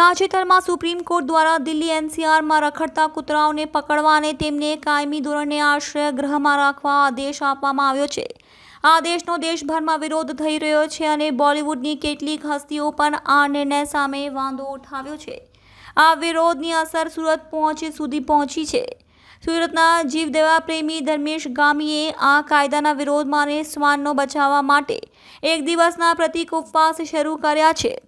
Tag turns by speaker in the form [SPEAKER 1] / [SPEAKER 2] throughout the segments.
[SPEAKER 1] તાજેતરમાં supreme court દ્વારા દિલ્હી એનસીઆરમાં રખડતા કૂતરાઓને પકડવા અને તેમને કાયમી ધોરણે આશ્રય ગૃહમાં રાખવા આદેશ આપવામાં આવ્યો છે. આ આદેશનો દેશભરમાં વિરોધ થઈ રહ્યો છે અને બોલિવૂડની કેટલીક હસ્તીઓ પણ આ નિર્ણય સામે વાંધો ઉઠાવ્યો છે. આ વિરોધની અસર સુરત પહોંચ સુધી પહોંચી છે. સુરતના જીવદેવા પ્રેમી ધર્મેશ ગામીએ આ કાયદાના વિરોધમાં અને શ્વાનનો બચાવવા માટે એક દિવસના પ્રતિક ઉપવાસ શરૂ કર્યા છે.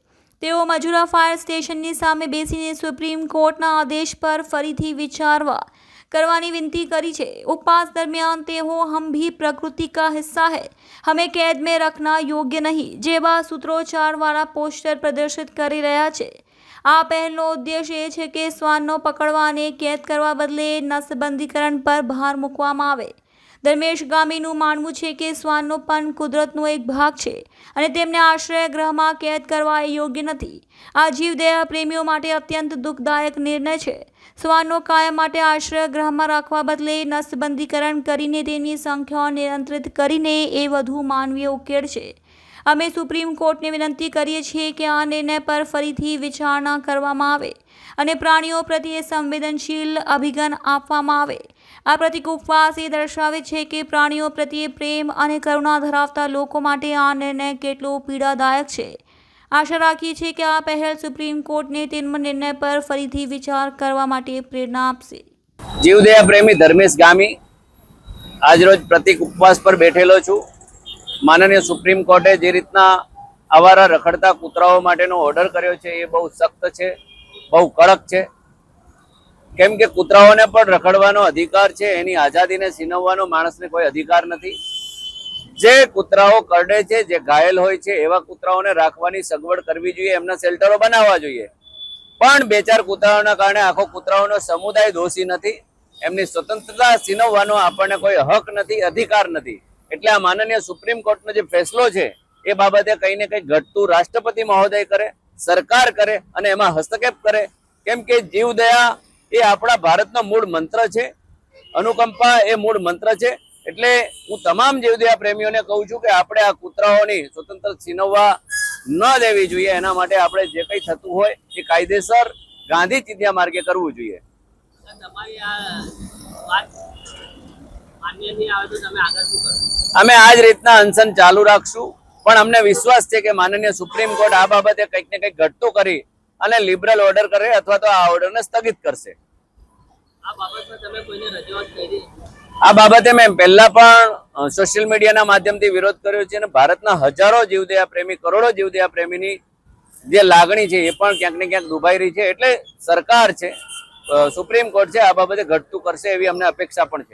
[SPEAKER 1] તેઓ મજુરા ફાયર સ્ટેશનની સામે બેસીને સુપ્રીમ કોર્ટના આદેશ પર ફરીથી વિચારવા કરવાની વિનંતી કરી છે. ઉપવાસ દરમિયાન તેઓ હમ ભી પ્રકૃતિ કા હિસ્સા હૈ. હમે કેદ મેં રખના યોગ્ય નહીં. જેવા સૂત્રોચ્ચારવાળા પોસ્ટર પ્રદર્શિત કરી રહ્યા છે. આ પહેલનો ઉદ્દેશ એ છે કે શ્વાનનો પકડવા અને કેદ કરવા બદલે નસબંધીકરણ પર ભાર મૂકવામાં આવે. ધર્મેશ ગામીનું માનવું છે કે શ્વાનનો પણ કુદરતનો એક ભાગ છે અને તેમને આશ્રય ગ્રહમાં કેદ કરવા એ યોગ્ય નથી. આ જીવદેહ પ્રેમીઓ માટે અત્યંત દુઃખદાયક નિર્ણય છે. શ્વાનનો કાયમ માટે આશ્રય ગ્રહમાં રાખવા બદલે નસબંધીકરણ કરીને તેની સંખ્યાઓ નિયંત્રિત કરીને એ વધુ માનવીય ઉકેલ છે. અમે સુપ્રીમ કોર્ટને વિનંતી કરીએ છીએ કે આ નિર્ણય પર ફરીથી વિચારણા કરવામાં આવે અને પ્રાણીઓ પ્રત્યે સંવેદનશીલ અભિગમ આપવામાં આવે. આ પ્રતિક ઉપવાસ એ દર્શાવે છે કે પ્રાણીઓ પ્રત્યે પ્રેમ અને કરુણા ધરાવતા લોકો માટે આ નિર્ણય કેટલો પીડાદાયક છે. આશા રાખીએ છીએ કે આ પહેલ સુપ્રીમ કોર્ટને તેમના નિર્ણય પર ફરીથી વિચાર કરવા માટે પ્રેરણા આપશે.
[SPEAKER 2] જીવદયા પ્રેમી ધર્મેશ ગામી, આજરોજ પ્રતિક ઉપવાસ પર બેઠેલો છું. માનનીય સુપ્રીમ કોર્ટે જે રીતના આવારા રખડતા કૂતરાઓ માટેનો ઓર્ડર કર્યો છે એ બહુ સખ્ત છે, બહુ કડક છે. કેમ કે કૂતરાઓને પણ રખડવાનો અધિકાર છે, એની આઝાદીને છીનવવાનો માણસને કોઈ અધિકાર નથી. જે કૂતરાઓ કરડે છે, જે ઘાયલ હોય છે, એવા કૂતરાઓને રાખવાની સગવડ કરવી જોઈએ, એમના શેલ્ટરો બનાવવા જોઈએ. પણ બે ચાર કૂતરાઓના કારણે આખો કૂતરાઓનો સમુદાય દોષી નથી, એમની સ્વતંત્રતા છીનવવાનો આપણને કોઈ હક નથી, અધિકાર નથી. એટલે આ માનનીય સુપ્રીમ કોર્ટનો જે ફેસલો છે, એ બાબતે કંઈ ને કંઈ ઘટતું રાષ્ટ્રપતિ મહોદય કરે, સરકાર કરે અને એમાં હસ્તક્ષેપ કરે. કેમ કે જીવદયા એ આપણા ભારતનો મૂળ મંત્ર છે. અનુકંપા એ મૂળ મંત્ર છે. એટલે હું તમામ જીવદયા પ્રેમીઓને કહું છું કે આપણે આ કૂતરાઓની સ્વતંત્ર છીનવવા ન દેવી જોઈએ. એના માટે આપણે જે કંઈ થતું હોય એ કાયદેસર ગાંધી ચિંધ્યા માર્ગે કરવું જોઈએ. અમે આ જ રીતના અનશન ચાલુ રાખશું. પણ અમને વિશ્વાસ છે કે માનનીય સુપ્રીમ કોર્ટ આ બાબતે કંઈક ને કંઈક ઘટતું કરી અને લિબરલ ઓર્ડર કરે અથવા તો આ ઓર્ડરને સ્થગિત કરશે. આ બાબત મેં પહેલા પણ સોશિયલ મીડિયાના માધ્યમથી વિરોધ કર્યો છે અને ભારતના હજારો જીવદયા પ્રેમી કરોડો જીવદયા પ્રેમીની જે લાગણી છે એ પણ ક્યાંક ને ક્યાંક દુભાઈ રહી છે. એટલે સરકાર છે સુપ્રીમ કોર્ટ છે આ બાબતે ઘટતું કરશે એવી અમને અપેક્ષા પણ છે.